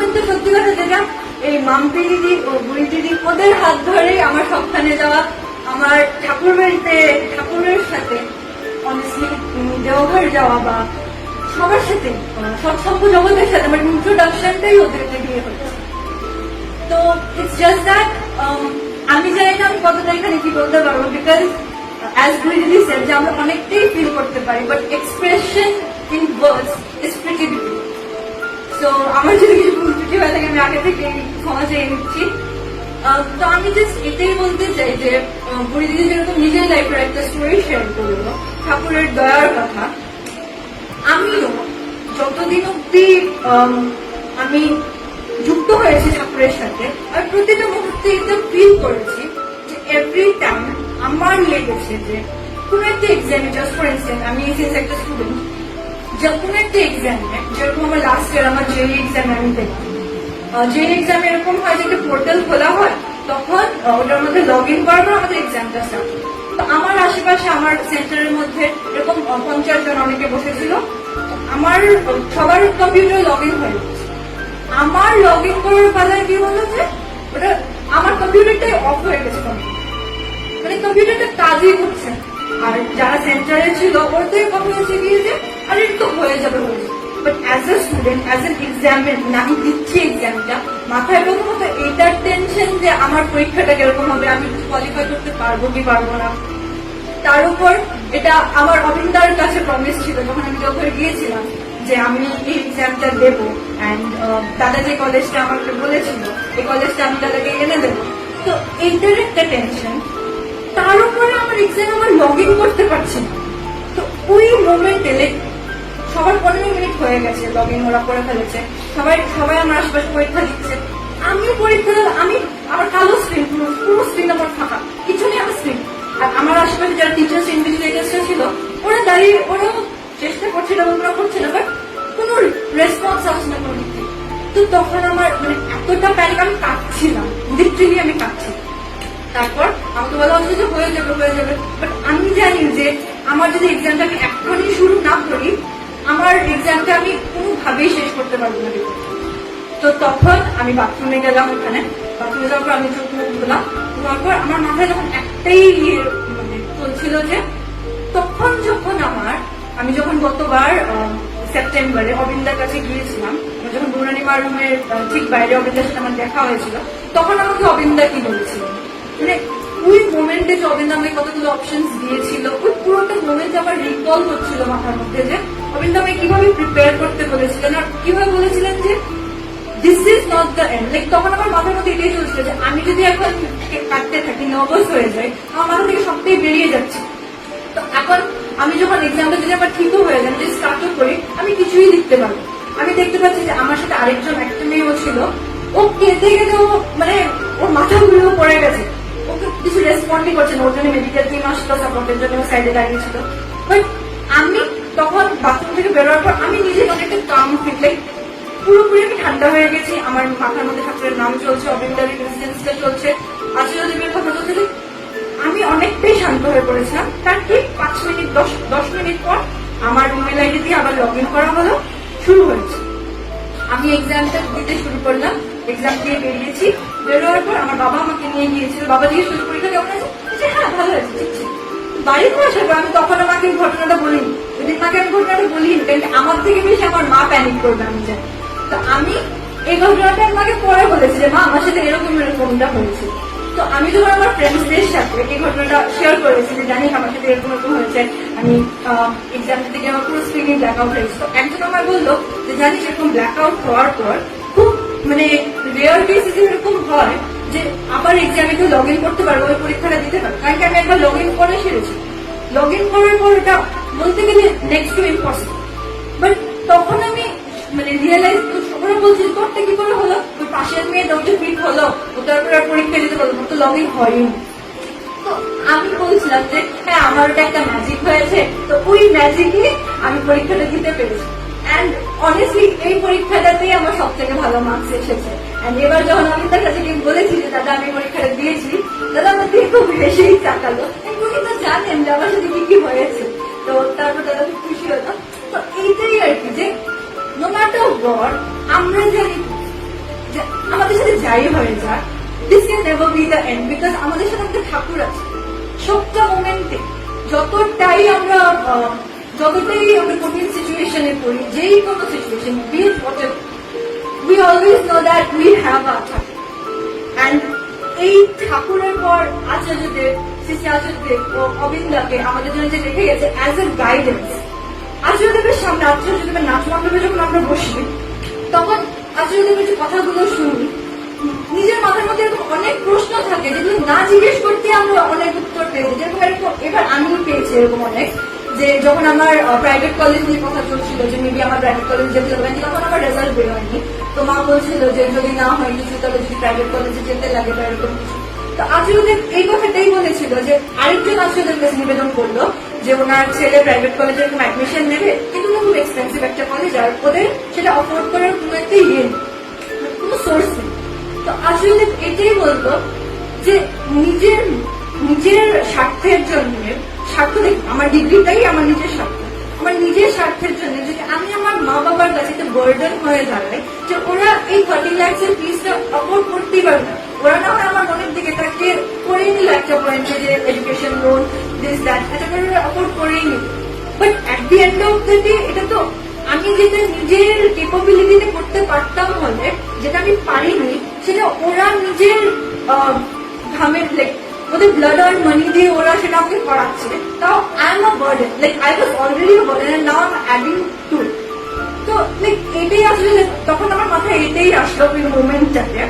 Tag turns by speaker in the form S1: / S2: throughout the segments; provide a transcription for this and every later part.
S1: Movement তো সত্যি কথা যেটা, এই মাম্পি দিদি ও বুড়ি দিদি, ওদের হাত ধরে আমার সবখানে যাওয়া আমার ঠাকুর বাড়িতে ঠাকুরের সাথে অনেস্টলি দেওঘর যাওয়া বা সবার সাথে সৎসঙ্গ জগতের সাথে আমার ইন্ট্রোডাকশনটাই ওদেরকে দিয়ে হচ্ছে তো ইটস জাস্ট দ্যাট আমি জানি না আমি কতটা এখানে কি বলতে পারব বিকজ অ্যাজ ব্রিজলি সেড যে আমরা অনেকটাই ফিল করতে পারি but expression in words is pretty so আমার যদি কিছু ভুল হয়ে থাকে, আমি আগে থেকে ক্ষমা চেয়ে নিচ্ছি। তো আমি জাস্ট এটাই বলতে চাই যে বুড়ি যেরকম নিজের লাইফের একটা স্টোরি শেয়ার করল ঠাকুরের দয়ার কথা। আমিও যতদিন অব্দি আমি যুক্ত হয়েছি ঠাকুরের সাথে আর প্রতিটা মুহূর্তে এটা ফিল করেছি যে এভরি টাইম আমার লেগেছে যে, কোন একটা এক্সামে জাস্ট ফর ইনস্টেন্স আমি সিন্স একটা স্টুডেন্ট যে কোনো একটা এক্সামে যেরকম আমার লাস্ট ইয়ার আমার জেই এক্সামে আমি দেখি যে এক্সাম এরকম হয় যে পোর্টাল খোলা হয়, তখন ওটার মধ্যে লগ ইন করার পর আমাদের এক্সামটা স্টার্ট তো আমার আশেপাশে, আমার সেন্টারের মধ্যে এরকম পঞ্চাশ জন অনেকে বসেছিল। আমার, সবার কম্পিউটার লগ ইন হয়ে আমার লগ ইন করার বেলায় কি হলো যে, ওটা, আমার কম্পিউটারটাই অফ হয়ে গেছে। মানে কম্পিউটারটা কাজই করছে আর যারা সেন্টারে ছিল, ওদের কথা হচ্ছে গিয়ে যে আরে তো হয়ে যাবে হয়ে but as a student as an এক্সামের আমি দিচ্ছি এক্সামটা মাথায় প্রথমত এইটার টেনশন যে আমার পরীক্ষাটা কীরকম হবে, আমি কোয়ালিফাই করতে পারব কি পারব না। তার উপর এটা আমার অবিন্দার কাছে প্রমিস ছিল, যখন আমি ওখানে গিয়েছিলাম যে আমি এই এক্সামটা দেবো। অ্যান্ড দাদা যে কলেজটা আমাকে বলেছিল, এই কলেজটা আমি দাদাকে এনে দেবো। তো এইটার একটা টেনশন তার উপরে আমার এক্সাম আমার লগ ইন করতে পারছি না। তো ওই মোমেন্টে সবার পনেরো মিনিট হয়ে গেছে লগ ইন ওরা করে ফেলেছে। সবাই সবাই আমার আশেপাশে পরীক্ষা দিচ্ছে। আমি পরীক্ষা আমি আমার কালো স্ক্রিন পুরো স্ক্রিন আমার ফাঁকা। কিছু নেই আমার স্ক্রিন আর আমার আশেপাশে যারা টিচার্স ইনভিজিলেটার্সরা ছিল, ওরা দাঁড়িয়ে, ওরাও চেষ্টা করছিল এবং ওরা করছে না বাট কোনো রেসপন্স আসছে না কোনো দিক তো তখন আমার মানে এতটা প্যানিক আমি কাঁদছিলাম। লিটারেলি আমি কাঁদছি। তারপর আমাকে বলা হচ্ছে যে হয়ে যাবে হয়ে যাবে। বাট আমি জানি যে আমার যদি এক্সামটা আমি এখনই শুরু না করি আমার এক্সামটা আমি কোনোভাবেই শেষ করতে পারব না। তো তখন আমি বাথরুমে গেলাম ওখানে। বাথরুমে যাওয়ার পর আমি চোখ মুখ ধুলাম। ধোয়ার পর আমার মাথায় যখন একটাই ইয়ে মানে চলছিল যে তখন যখন আমার, আমি যখন গতবার সেপ্টেম্বরে অবিন্দার কাছে গিয়েছিলাম যখন বৌরানিমা রুমের ঠিক বাইরে অবিন্দার সাথে আমার দেখা হয়েছিল, তখন আমাকে অবিন্দা কি বলেছিল? মানে ওই মোমেন্টে যে অবিন্দা আমাকে কতগুলো অপশন দিয়েছিল, ওই পুরোটা মোমেন্ট আমার রিকল হচ্ছিল মাথার মধ্যে যে অবিন্দা আমাকে কীভাবে প্রিপেয়ার করতে বলেছিলেন আর কীভাবে বলেছিলেন যে this is not the end like তখন আমার মাথার মধ্যে এটাই চলছিল যে, আমি যদি এখন কাটতে থাকি নার্ভাস হয়ে যাই, আমার মাথা থেকে সবটাই বেরিয়ে যাচ্ছে। তো এখন আমি যখন এক্সামটা যদি আমার ঠিকও হয়ে যায়, যদি স্টার্টও করি, আমি কিছুই লিখতে পারব আমি দেখতে পাচ্ছি যে, আমার সাথে আরেকজন একটা মেয়েও ছিল। ও কেঁদে কেঁদে ও মানে ওর মাথা ঘুরে পড়ে গেছে। ওকে কিছু রেসপন্ডই করছে না। ওর জন্য মেডিকেল টিম আসলো সাপোর্টের জন্য সাইডে দাঁড়িয়েছিল বাট আমি তখন বাথরুম থেকে বেরোয়ার পর আমি নিজে অনেকটা কাম ফিল লাইক পুরোপুরি আমি ঠান্ডা হয়ে গেছি। আমার মাথার মধ্যে ঠাকুরের নাম চলছে অবিন্দারের ইনসিডেন্সটা চলছে। আজও দেবীর কথা চলছে আমি অনেকটাই শান্ত হয়ে পড়েছিলাম। তার ঠিক পাঁচ মিনিট, দশ দশ মিনিট পর আমার ইমেল আইডি দিয়ে আবার লগ ইন করা হলো, শুরু হয়েছে। আমি এক্সামটা দিতে শুরু করলাম এক্সাম দিয়ে বেরিয়েছি। বেরোয়ার পর আমার বাবা আমাকে নিয়ে গিয়েছিল। বাবা জিজ্ঞেস করছে পরীক্ষা কেমন আছে? হ্যাঁ ভালো আছে, ঠিক আসার পর আমি তখন আমাকে ঘটনাটা বলিনি। যদি মাকে আমি ঘটনাটা বলিনি কারণ আমার থেকে বেশি আমার মা প্যানিক করবে আমি জানি। তো আমি এই ঘটনাটা আমাকে পরে বলেছি যে, মা, আমার সাথে এরকম, এরকমটা হয়েছে। তো আমি যখন আমার ফ্রেন্ডসদের সাথে এই ঘটনাটা শেয়ার করেছি যে, জানিস, আমার সাথে এরকম এরকম হয়েছে। আমি এক্সাম দিতে গিয়ে আমার পুরো স্ক্রিনে ব্ল্যাক আউট হয়েছে। তো একজন আমায় বলল যে, জানিস, এরকম ব্ল্যাক আউট হওয়ার পর খুব মানে রেয়ার কেসেস এরকম হয় যে আবার এক্সামে কেউ লগ ইন করতে পারব, ওই পরীক্ষাটা দিতে পারবে। কারণ কি আমি একবার লগ ইন করে সেরেছি। লগ ইন করার পর ওটা বলতে গেলে নেক্সট টু ইম্পসিবল বাট তখন আমি মানে রিয়েলাইজ ওরা বলছে তোরটা কি করে হলো? ওই পাশের মেয়ে দরজা ফিট হলো। ও তারপরে আর পরীক্ষা দিতে পারল তো লগ ইন হয়নি তো আমি বলছিলাম যে হ্যাঁ আমার ওটা একটা ম্যাজিক হয়েছে। তো ওই ম্যাজিকে আমি পরীক্ষাটা দিতে পেরেছি। অ্যান্ড অনেস্টলি এই পরীক্ষাটাতেই আমার সব থেকে ভালো মার্কস এসেছে। অ্যান্ড এবার যখন আমি তার কাছে গিয়ে বলেছি যে, দাদা, আমি পরীক্ষাটা দিয়েছি। দাদা আমার দিয়ে খুব হেসেই তাকালো। উনি তো জানেন যে আমার সাথে কি কি হয়েছে। তো তারপর দাদা খুব খুশি হতো তো এইটাই আর কি যে নো ম্যাটার আমরা জানি যাই হয়ে যাক this can never be the end because আমাদের সাথে একটা ঠাকুর আছে। সবটা মোমেন্টে যতটাই আমরা যতটাই আমরা কঠিন সিচুয়েশনে পড়ি, যেই কোনো situation be what we always know that we have our Thakur এই ঠাকুরের পর আচার্যদেব যে অ্যাজ এ গাইডেন্স আচার্যদেবের সামনে আচার্যদেবের নাচ মণ্ডপে যখন আমরা বসি, তখন আচার্যদেবের যে কথাগুলো শুনি, নিজের মাথার মধ্যে এরকম অনেক প্রশ্ন থাকে যেগুলো না জিজ্ঞেস করতে আমরা অনেক উত্তর পেয়েছি। যেরকম এরকম, এবার আমিও পেয়েছি এরকম অনেক, যে, যখন আমার প্রাইভেট কলেজ নিয়ে কথা চলছিল, যে মেবি আমার প্রাইভেট কলেজ যেতে হবে। তখন আমার রেজাল্ট বেরোয়নি। তো মা বলছিল যে, যদি না হয় কিছু তাহলে যদি প্রাইভেট কলেজে যেতে লাগে বা এরকম কিছু তো আচুদের এই কথাটাই বলেছিল যে আরেকজন আচুদের কাছে নিবেদন করল যে ওনার ছেলে প্রাইভেট কলেজে এরকম অ্যাডমিশন নেবে, কিন্তু না খুব এক্সপেন্সিভ একটা কলেজ আর ওদের সেটা অফোর্ড করার কোনো একটা ইয়ে কোনো সোর্স নেই। তো আসলে এটাই বলব যে নিজের নিজের স্বার্থের জন্য, স্বার্থ দেখুন, আমার ডিগ্রিটাই আমার নিজের স্বার্থ। আমার নিজের স্বার্থের জন্য যদি আমি আমার মা বাবার কাছে বার্ডেন হয়ে দাঁড়াই, যে ওরা এই থার্টি ল্যাক্স এর ফিসটা অফোর্ড করতেই পারবে না। ওরা না আমার মনের দিকে তাকে করে নিল একটা পয়েন্টে যে এডুকেশন লোন দিস দ্যাট এটা করে অফোর্ড করেই নিল। But at the end of the day এটা তো আমি যেটা নিজের কেপাবিলিটিতে করতে পারতাম হলে যেটা আমি পারিনি, সেটা ওরা নিজের ঘামের লাইক ওদের ব্লাড আর মানি দিয়ে ওরা সেটা আমাকে করাচ্ছে। তাও I am a burden like I was already a burden and now I am adding to তো লাইক এটাই আসলে তখন আমার মাথায় এটাই আসলো ওই মোমেন্টটাতে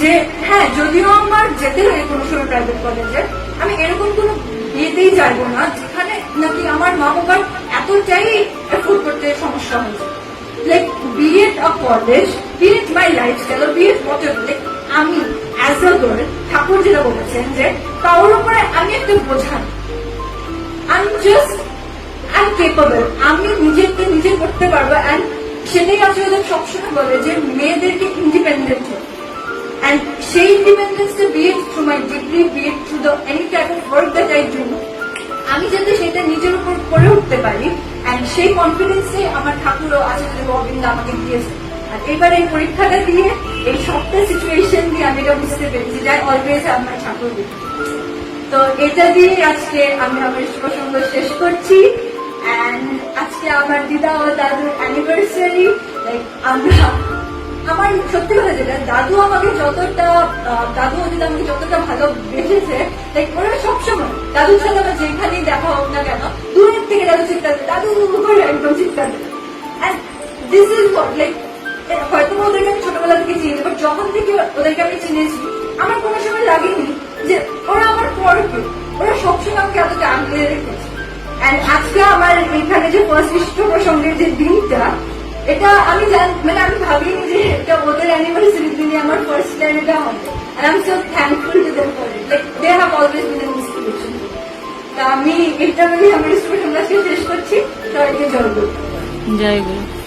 S1: যে হ্যাঁ যদিও আমার যেতে হয় কোনো সময় প্রাইভেট কলেজে আমি এরকম কোনো বিয়েতেই যাইবো না, যেখানে নাকি আমার মা বাবার এতটাই এফোর্ড করতে সমস্যা হয়েছে। Like be it a college be it my lifestyle be it what like আমি অ্যাজ ঠাকুর যেটা বলেছেন যে, কারোর উপরে আমি একটা বোঝা আই জাস্ট আই কেপেবল আমি নিজেকে নিজে করতে পারব অ্যান্ড সেটাই আসলে সবসময় বলে যে, মেয়েদেরকে ইন্ডিপেন্ডেন্ট হতে And সেই ইন্ডিপেন্ডেন্সটা be through my degree be through the any type of work that I do আমি যাতে সেটা নিজের উপর করে উঠতে পারি। অ্যান্ড সেই কনফিডেন্সে আমার ঠাকুরও আচার্য গোবিন্দ আমাকে দিয়েছে আর এবার এই পরীক্ষাটা দিয়ে এই সবটা সিচুয়েশন দিয়ে আমি এটা বুঝতে পেরেছি যাই অলওয়েজ আমার ঠাকুর তো এটা দিয়ে আজকে আমি আমার প্রসঙ্গ শেষ করছি। আজকে আমার দিদা ও দাদুর অ্যানিভার্সারি আমরা আমার সত্যি কথা যেটা দাদু আমাকে যতটা দাদু দিদা আমাকে যতটা ভালো বেসেছে লাইক ওরা সবসময় দাদুর সাথে আমার যেখানেই দেখা হোক না কেন দূরের থেকে দাদু দেয়, দাদু করে। একদম অ্যান্ড দিস ইজ লাইক হয়তো ওদেরকে আমি ছোটবেলা থেকে চিনি বাট যখন থেকে ওদেরকে আমি চিনেছি, আমার কোনো সময় লাগেনি যে ওরা আমার পর কেউ। ওরা সবসময় আমাকে এতটা আগলে রেখেছে। অ্যান্ড আজকে আমার এখানে যে বিশ্ব প্রসঙ্গের যে দিনটা, এটা আমি মানে আমি ভাবিনি যে এটা ওদের অ্যানিভার্সারি দিনে আমার ফার্স্ট টাইম এটা হবে। আর আমি so thankful to them for it they have always been an inspiration তা আমি এটা বলে আমার ইন্সপিরেশন শেষ করছি। সবাইকে জয় করব
S2: জয় গুরু